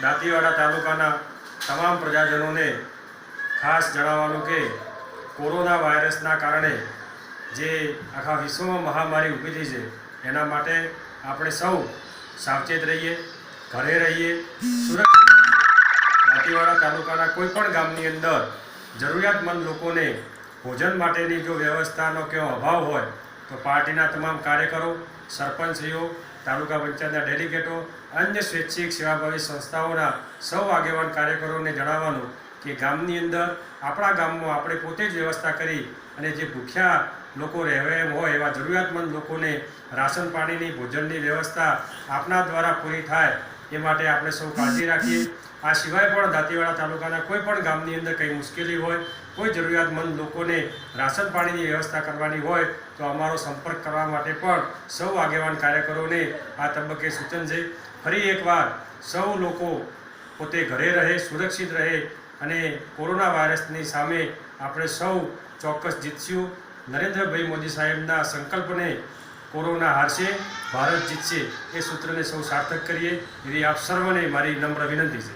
દાંતીવાડા તાલુકાના તમામ પ્રજાજનોને ખાસ જણાવવાનું કે કોરોના વાયરસના કારણે જે આખા વિશ્વમાં મહામારી ઊભી થઈ છે, એના માટે આપણે સૌ સાવચેત રહીએ, ઘરે રહીએ, સુરક્ષિત દાંતીવાડા તાલુકાના કોઈ પણ ગામની અંદર જરૂરિયાતમંદ લોકોને ભોજન માટેની જો વ્યવસ્થાનો કેવો અભાવ હોય, તો પાર્ટીના તમામ કાર્યકરો સરપંચશ્રીઓ તાલુકા પંચાયતના ડેલિગેટો, અન્ય સ્વૈચ્છિક સેવાભાવી સંસ્થાઓના સૌ આગેવાન કાર્યકરોને જણાવવાનું કે ગામની અંદર, આપણા ગામમાં આપણે પોતે જ વ્યવસ્થા કરી અને જે ભૂખ્યા લોકો રહેવા એમ હોય એવા જરૂરિયાતમંદ લોકોને રાશન પાણીની, ભોજનની વ્યવસ્થા આપના દ્વારા પૂરી થાય એ માટે આપણે સૌ કાળજી રાખીએ. આ સિવાય પણ દાંતીવાડા તાલુકાના કોઈ પણ ગામની અંદર કંઈ મુશ્કેલી હોય, કોઈ જરૂરિયાતમંદ લોકોને રાશન પાણીની વ્યવસ્થા કરવાની હોય, તો અમારો સંપર્ક કરવા માટે પણ સૌ આગેવાન કાર્યકરોને આ તબક્કે સૂચન છે. ફરી એકવાર સૌ લોકો પોતે ઘરે રહે, સુરક્ષિત રહે અને કોરોના વાયરસની સામે આપણે સૌ ચોક્કસ જીતશું. નરેન્દ્રભાઈ મોદી સાહેબના સંકલ્પને કોરોના હારશે, ભારત જીતશે એ સૂત્રને સૌ સાર્થક કરીએ એવી આપ સર્વને મારી નમ્ર વિનંતી છે.